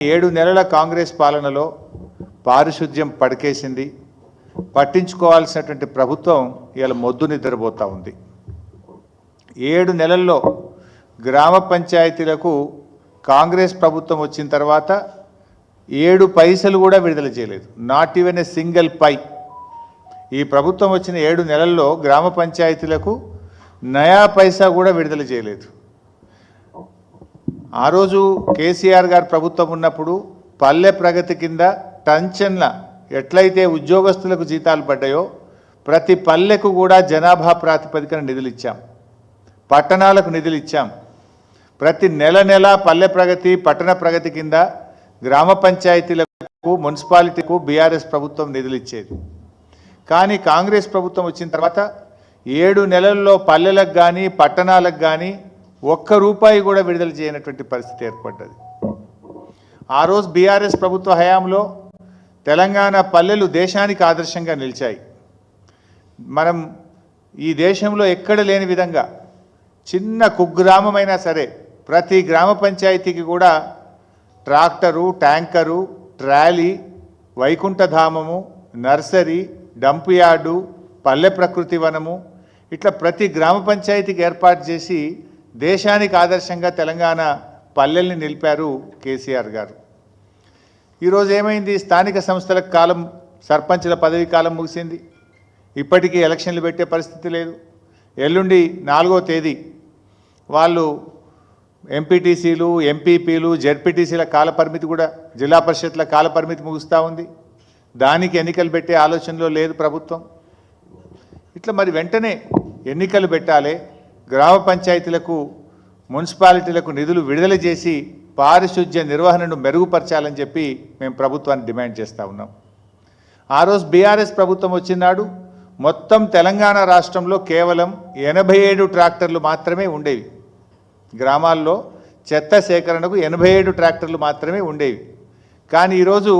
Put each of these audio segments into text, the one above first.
ఏడు నెలల కాంగ్రెస్ పాలనలో పారిశుద్ధ్యం పడికేసింది. పట్టించుకోవాల్సినటువంటి ప్రభుత్వం ఇవాళ మొద్దు నిద్రపోతూ ఉంది. ఏడు నెలల్లో గ్రామ పంచాయతీలకు కాంగ్రెస్ ప్రభుత్వం వచ్చిన తర్వాత ఏడు పైసలు కూడా విడుదల చేయలేదు. Not even a single pie. ఈ ప్రభుత్వం వచ్చిన ఏడు నెలల్లో గ్రామ పంచాయతీలకు నయా పైసా కూడా విడుదల చేయలేదు. ఆ రోజు కేసీఆర్ గారు ప్రభుత్వం ఉన్నప్పుడు పల్లె ప్రగతి కింద టంచన్ల ఎట్లయితే ఉద్యోగస్తులకు జీతాలు పడ్డాయో ప్రతి పల్లెకు కూడా జనాభా ప్రాతిపదికన నిధులు ఇచ్చాం పట్టణాలకు నిధులు ఇచ్చాం ప్రతి నెల నెల పల్లె ప్రగతి పట్టణ ప్రగతి కింద గ్రామ పంచాయతీలకు మున్సిపాలిటీకు బీఆర్ఎస్ ప్రభుత్వం నిధులు ఇచ్చేది కానీ కాంగ్రెస్ ప్రభుత్వం వచ్చిన తర్వాత ఏడు నెలల్లో పల్లెలకు కానీ పట్టణాలకు కానీ ఒక్క రూపాయి కూడా విడుదల చేయనటువంటి పరిస్థితి ఏర్పడ్డది. ఆ రోజు బీఆర్ఎస్ ప్రభుత్వ హయాంలో తెలంగాణ పల్లెలు దేశానికి ఆదర్శంగా నిలిచాయి. మనం ఈ దేశంలో ఎక్కడ లేని విధంగా చిన్న కుగ్రామమైనా సరే ప్రతి గ్రామ పంచాయతీకి కూడా ట్రాక్టరు ట్యాంకరు ట్రాలీ వైకుంఠధామము నర్సరీ డంప్ యార్డు పల్లె ప్రకృతి వనము ఇట్లా ప్రతి గ్రామ పంచాయతీకి ఏర్పాటు చేసి దేశానికి ఆదర్శంగా తెలంగాణ పల్లెల్ని నిలిపారు కేసీఆర్ గారు. ఈరోజు ఏమైంది? స్థానిక సంస్థల కాలం సర్పంచుల పదవి కాలం ముగిసింది. ఇప్పటికీ ఎలక్షన్లు పెట్టే పరిస్థితి లేదు. ఎల్లుండి నాలుగో తేదీ వాళ్ళు ఎంపీటీసీలు ఎంపీపీలు జెడ్పీటీసీల కాలపరిమితి కూడా జిల్లా పరిషత్ల కాలపరిమితి ముగుస్తూ ఉంది. దానికి ఎన్నికలు పెట్టే ఆలోచనలో లేదు ప్రభుత్వం. ఇట్లా మరి వెంటనే ఎన్నికలు పెట్టాలి. గ్రామ పంచాయతీలకు మున్సిపాలిటీలకు నిధులు విడుదల చేసి పారిశుధ్య నిర్వహణను మెరుగుపరచాలని చెప్పి మేము ప్రభుత్వాన్ని డిమాండ్ చేస్తూ ఉన్నాం. ఆ రోజు బీఆర్ఎస్ ప్రభుత్వం వచ్చినాడు. మొత్తం తెలంగాణ రాష్ట్రంలో కేవలం ఎనభై ఏడు ట్రాక్టర్లు మాత్రమే ఉండేవి. గ్రామాల్లో చెత్త సేకరణకు ఎనభై ఏడు ట్రాక్టర్లు మాత్రమే ఉండేవి. కానీ ఈరోజు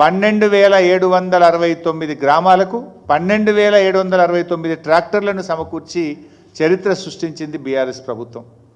పన్నెండు వేల ఏడు వందల అరవై తొమ్మిది గ్రామాలకు పన్నెండు వేల ఏడు వందల అరవై తొమ్మిది ట్రాక్టర్లను సమకూర్చి చరిత్ర సృష్టించింది బీఆర్ఎస్ ప్రభుత్వం.